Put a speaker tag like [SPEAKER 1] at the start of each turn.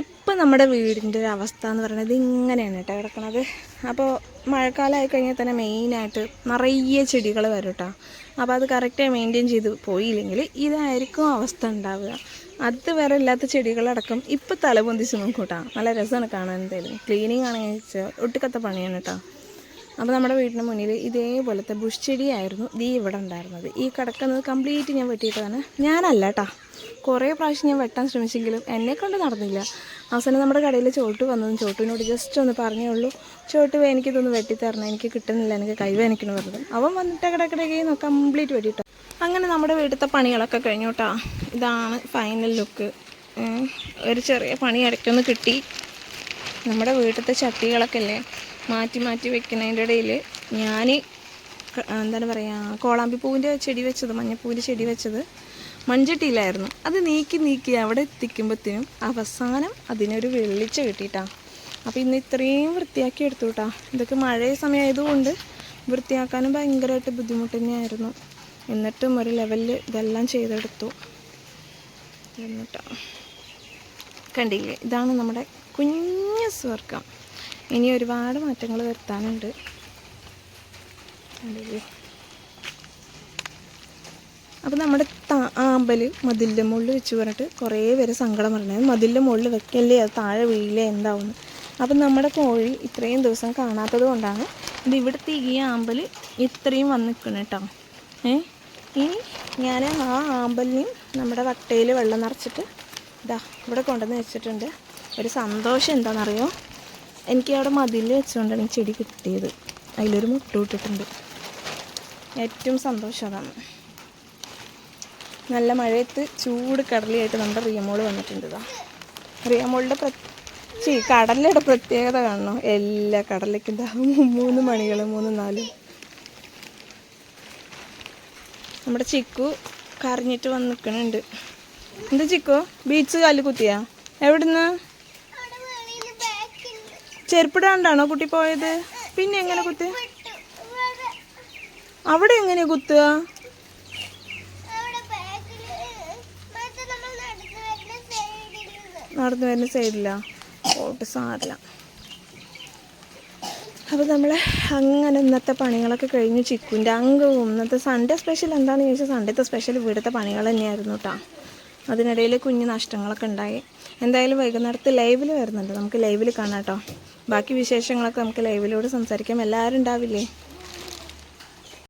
[SPEAKER 1] ഇപ്പം നമ്മുടെ വീടിന്റെ ഒരു അവസ്ഥ എന്ന് പറയുന്നത് ഇങ്ങനെയാണ് കേട്ടോ കിടക്കണത്. അപ്പോൾ മഴക്കാലമായി കഴിഞ്ഞാൽ തന്നെ മെയിനായിട്ട് നിറയെ ചെടികൾ വരും കേട്ടോ. അപ്പോൾ അത് കറക്റ്റായി മെയിന്റെയിൻ ചെയ്ത് പോയില്ലെങ്കിൽ ഇതായിരിക്കും അവസ്ഥ ഉണ്ടാവുക. അത് വേറെ ഇല്ലാത്ത ചെടികളടക്കം ഇപ്പം തലപൊന്തിച്ച് നോക്കും കേട്ടോ. നല്ല രസമാണ് കാണാൻ എന്തായാലും. ക്ലീനിങ് ആണെങ്കിൽ ഒട്ടുക്കത്ത പണിയാണ് കേട്ടോ. അപ്പോൾ നമ്മുടെ വീടിന് മുന്നിൽ ഇതേപോലത്തെ ബുഷ് ചെടിയായിരുന്നു ദീ ഇവിടെ ഉണ്ടായിരുന്നത്. ഈ കിടക്കുന്നത് കംപ്ലീറ്റ് ഞാൻ വെട്ടിയിട്ടതാണ്. ഞാനല്ല കേട്ടോ. കുറേ പ്രാവശ്യം ഞാൻ വെട്ടാൻ ശ്രമിച്ചെങ്കിലും എന്നെ കൊണ്ട് നടന്നില്ല. അവസാനം നമ്മുടെ കടയിൽ ചോട്ട് വന്നതും ചോട്ടിനോട് ജസ്റ്റ് ഒന്ന് പറഞ്ഞേ ഉള്ളൂ. ചോട്ട് വേ എനിക്കിതൊന്ന് വെട്ടിത്തരണം എനിക്ക് കിട്ടുന്നില്ല. എനിക്ക് കൈവേനിക്കണം പറഞ്ഞത് അവൻ വന്നിട്ട് കിടക്കിടയ്ക്ക് കംപ്ലീറ്റ് വെട്ടിട്ടോ. അങ്ങനെ നമ്മുടെ വീട്ടിലത്തെ പണികളൊക്കെ കഴിഞ്ഞു ഇതാണ് ഫൈനൽ ലുക്ക് ഒരു ചെറിയ പണി ഇടയ്ക്കൊന്ന് കിട്ടി. നമ്മുടെ വീട്ടിലത്തെ ചട്ടികളൊക്കെ അല്ലേ? മാറ്റി മാറ്റി വെക്കുന്നതിന്റെ ഇടയിൽ ഞാൻ എന്താണ് പറയുക കോളാമ്പി പൂവിന്റെ ചെടി വെച്ചത് മഞ്ഞപ്പൂവിന്റെ ചെടി വെച്ചത്. മൺചട്ടിയിലായിരുന്നു. അത് നീക്കി നീക്കി അവിടെ എത്തിക്കുമ്പോഴത്തേനും അവസാനം അതിനൊരു വെള്ളിച്ച കിട്ടിയിട്ടാ അപ്പോൾ ഇന്ന് ഇത്രയും വൃത്തിയാക്കി എടുത്തു കേട്ടാ ഇതൊക്കെ മഴ സമയമായതുകൊണ്ട് വൃത്തിയാക്കാനും ഭയങ്കരമായിട്ട് ബുദ്ധിമുട്ട് തന്നെയായിരുന്നു. എന്നിട്ടും ഒരു ലെവലിൽ ഇതെല്ലാം ചെയ്തെടുത്തു. എന്നിട്ടോ. കണ്ടില്ലേ? ഇതാണ് നമ്മുടെ കുഞ്ഞു സ്വർഗം ഇനി ഒരുപാട് മാറ്റങ്ങൾ വരുത്താനുണ്ട്. കണ്ടില്ലേ? അപ്പോൾ നമ്മുടെ ആമ്പൽ മതിലിന്റെ മുകളിൽ വെച്ച് പറഞ്ഞിട്ട് കുറേ പേര് സങ്കടം പറഞ്ഞത് മതിലിന്റെ മുകളിൽ വെക്കല്ലേ? അത് താഴെ വീഴില്ലേ? എന്താവുന്നു? അപ്പം നമ്മുടെ കോഴി ഇത്രയും ദിവസം കാണാത്തത് കൊണ്ടാണ് ഇത് ഇവിടുത്തെ ഈ ആമ്പൽ ഇത്രയും വന്ന് നിൽക്കണം കേട്ടോ. ഏ? ഇനി ഞാൻ ആ ആമ്പലിനെയും നമ്മുടെ വട്ടയിൽ വെള്ളം നിറച്ചിട്ട് ഇതാ ഇവിടെ കൊണ്ടുവന്ന് വെച്ചിട്ടുണ്ട്. ഒരു സന്തോഷം എന്താണെന്നറിയോ? എനിക്ക് അവിടെ മതിലിൽ വെച്ചുകൊണ്ടാണ് ഈ ചെടി കിട്ടിയത്. അതിലൊരു മുട്ട ഇട്ടിട്ടുണ്ട്. ഏറ്റവും സന്തോഷം അതാണ്. നല്ല മഴയത്ത് ചൂട് കടലിയായിട്ട് നമ്മുടെ റിയമോൾ വന്നിട്ടുണ്ട് ഇതാ റിയമോളുടെ പ്ര ചീ കടലയുടെ പ്രത്യേകത കാണണം. എല്ലാ കടലിലേക്ക് മൂന്ന് മണികൾ മൂന്ന് നാല്. നമ്മുടെ ചിക്കു കറിഞ്ഞിട്ട് വന്ന് നിൽക്കണുണ്ട് എന്താ ചിക്കു? ബീച്ച് കാൽ കുത്തിയാ? എവിടുന്ന്? ചെരുപ്പിടാണ്ടാണോ കുട്ടി പോയത്? പിന്നെ എങ്ങനെ കുത്തി? അവിടെ എങ്ങനെയാ കുത്തുക? നടന്നു വരുന്ന സൈഡിലാണ് ഓട്ട് സാറില്ല അപ്പോൾ നമ്മൾ അങ്ങനെ ഇന്നത്തെ പണികളൊക്കെ കഴിഞ്ഞു ചിക്കുന്റെ അംഗവും ഇന്നത്തെ സൺഡേ സ്പെഷ്യൽ എന്താണെന്ന് ചോദിച്ചാൽ സൺഡേത്തെ സ്പെഷ്യൽ ഇവിടുത്തെ പണികൾ തന്നെയായിരുന്നു കേട്ടോ അതിനിടയിൽ കുഞ്ഞ് നഷ്ടങ്ങളൊക്കെ ഉണ്ടായി. എന്തായാലും വൈകുന്നേരത്ത് ലൈവിൽ വരുന്നുണ്ട്. നമുക്ക് ലൈവിൽ കാണാം കേട്ടോ ബാക്കി വിശേഷങ്ങളൊക്കെ നമുക്ക് ലൈവിലൂടെ സംസാരിക്കാം. എല്ലാവരും ഉണ്ടാവില്ലേ?